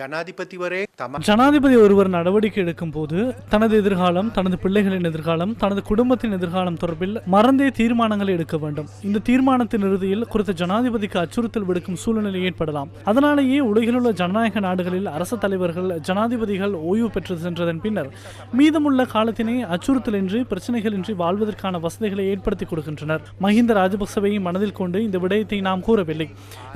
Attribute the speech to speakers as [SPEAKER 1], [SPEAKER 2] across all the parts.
[SPEAKER 1] ஜனாதிபதிவரே
[SPEAKER 2] ஜனாதிபதி ஒருவர் நடவடிக்கை எடுக்கும் போது தனது எதிர்காலம் தனது பிள்ளைகளின் எதிர்காலம் தனது குடும்பத்தின் எதிர்காலம் தொடர்பில் மறந்தே தீர்மானங்களை எடுக்க வேண்டும். இந்த தீர்மானத்தின் இறுதியில் குறித்த ஜனாதிபதிக்கு அச்சுறுத்தல் விடுக்கும் சூழ்நிலை ஏற்படலாம். அதனாலேயே உலகிலுள்ள ஜனநாயக நாடுகளில் அரச தலைவர்கள் ஜனாதிபதிகள் ஓய்வு பெற்று சென்றதன் பின்னர் மீதமுள்ள காலத்தினை அச்சுறுத்தலின்றி பிரச்சனைகளின்றி வாழ்வதற்கான வசதிகளை ஏற்படுத்தி கொடுக்கின்றனர். மஹிந்த ராஜபக்சவையும் மனதில் கொண்டு இந்த விடயத்தை நாம் கூறவில்லை.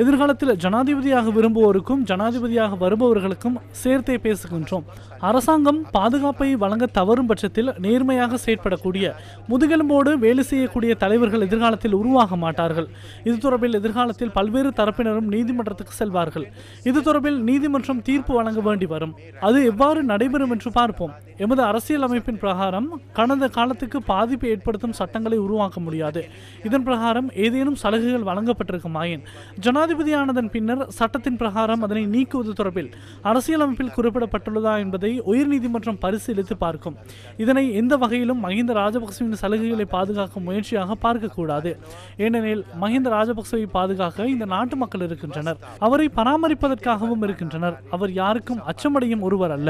[SPEAKER 2] எதிர்காலத்தில் ஜனாதிபதியாக விரும்புவோருக்கும் ஜனாதிபதியாக வருபவர் வருபவர்களுக்கும் சேர்த்தே பேசுகின்றோம். அரசாங்கம் பாதுகாப்பை வழங்க தவறும் பட்சத்தில் நேர்மையாக செயற்படக்கூடிய முதுகெலும்போடு வேலை செய்யக்கூடிய தலைவர்கள் எதிர்காலத்தில் உருவாக மாட்டார்கள். இது தொடர்பில் எதிர்காலத்தில் பல்வேறு தரப்பினரும் நீதிமன்றத்துக்கு செல்வார்கள். இது தொடர்பில் நீதிமன்றம் தீர்ப்பு வழங்க வேண்டி வரும். அது எவ்வாறு நடைபெறும் என்று பார்ப்போம். எமது அரசியல் அமைப்பின் பிரகாரம் கடந்த காலத்துக்கு பாதிப்பை ஏற்படுத்தும் சட்டங்களை உருவாக்க முடியாது. இதன் பிரகாரம் ஏதேனும் சலுகைகள் வழங்கப்பட்டிருக்குமாயின் ஜனாதிபதியானதன் பின்னர் சட்டத்தின் பிரகாரம் அதனை நீக்குவது தொடர்பில் அரசியலமைப்பில் குறிப்பிடப்பட்டுள்ளதா என்பதை உயர்நீதிமன்றம் பரிசீலித்து பார்க்கும் இதனை எந்த வகையிலும் மஹிந்த ராஜபக்சவின் சலுகைகளை பாதுகாக்கும் முயற்சியாக பார்க்கக்கூடாது ஏனெனில் மஹிந்த ராஜபக்சவை பாதுகாக்க இந்த நாட்டு மக்கள் இருக்கின்றனர் அவரை பராமரிப்பதற்காகவும் இருக்கின்றனர் அவர் யாருக்கும் அச்சமடையும் ஒருவர் அல்ல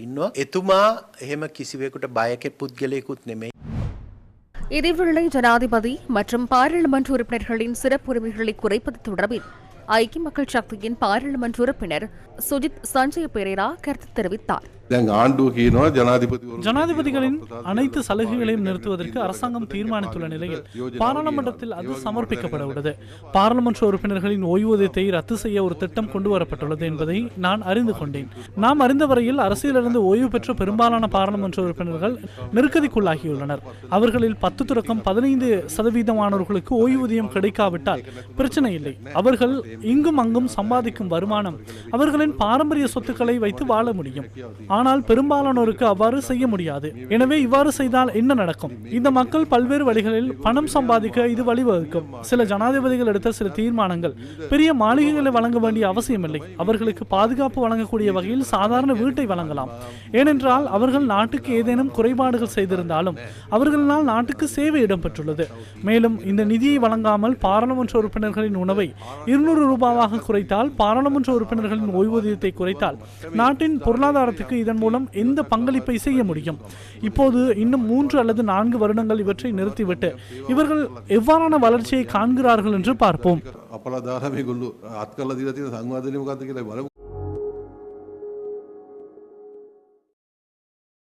[SPEAKER 1] ඉන්නවා එතුමා එහෙම කිසිවෙකුට බයකෙ පුද්ගලයකුත් නෙමෙයි
[SPEAKER 3] இதேவேளை ஜனாதிபதி மற்றும் பாராளுமன்ற உறுப்பினர்களின் சிறப்புரிமைகளை குறைப்பது தொடர்பில் ஐக்கிய மக்கள் சக்தியின் பாராளுமன்ற உறுப்பினர் சுஜித் சஞ்சய் பெரேரா கருத்து தெரிவித்தார்.
[SPEAKER 2] ஜனாதிபதிகளின் அனைத்து சலுகைகளையும் நிறுத்துவதற்கு அரசாங்கம் தீர்மானித்துள்ள நிலையில் பாராளுமன்றத்தில் அது சமர்ப்பிக்கப்பட உள்ளது. பாராளுமன்ற உறுப்பினர்களின் ஓய்வூதியத்தை ரத்து செய்ய ஒரு திட்டம் கொண்டு வரப்பட்டுள்ளது என்பதை நான் அறிந்து கொண்டேன். நாம் அறிந்த வரையில் அரசியலிருந்து ஓய்வு பெற்ற பெரும்பாலான பாராளுமன்ற உறுப்பினர்கள் நெருக்கடிக்குள்ளாகியுள்ளனர். அவர்களில் பத்து துறக்கம் பதினைந்து சதவீதமானவர்களுக்கு ஓய்வூதியம் கிடைக்காவிட்டால் பிரச்சனை இல்லை. அவர்கள் இங்கும் அங்கும் சம்பாதிக்கும் வருமானம் அவர்களின் பாரம்பரிய சொத்துக்களை வைத்து வாழ முடியும். ஆனால் பெரும்பாலானோருக்கு அவ்வாறு செய்ய முடியாது. எனவே இவ்வாறு செய்தால் என்ன நடக்கும்? இந்த மக்கள் பல்வேறு வழிகளில் பணம் சம்பாதிக்க இது வழிவகுக்கும். சில ஜனாதிபதிகள் எடுத்த சில தீர்மானங்கள் பெரிய மாளிகைகளை வழங்க வேண்டிய அவசியமில்லை. அவர்களுக்கு பாதுகாப்பு வழங்கக்கூடிய வகையில் சாதாரண வீட்டை வழங்கலாம். ஏனென்றால் அவர்கள் நாட்டுக்கு ஏதேனும் குறைபாடுகள் செய்திருந்தாலும் அவர்களால் நாட்டுக்கு சேவை இடம்பெற்றுள்ளது. மேலும் இந்த நிதியை வழங்காமல் பாராளுமன்ற உறுப்பினர்களின் உணவை இருநூறு ரூபாவாக குறைத்தால் பாராளுமன்ற உறுப்பினர்களின் ஓய்வூதியத்தை குறைத்தால் நாட்டின் பொருளாதாரத்துக்கு இதன் மூலம் எந்த பங்களிப்பை செய்ய முடியும்? இப்போது இன்னும் மூன்று அல்லது நான்கு வருடங்கள் இவற்றை நிறுத்திவிட்டு இவர்கள் எவ்வாறான வளர்ச்சியை காண்கிறார்கள் என்று பார்ப்போம்.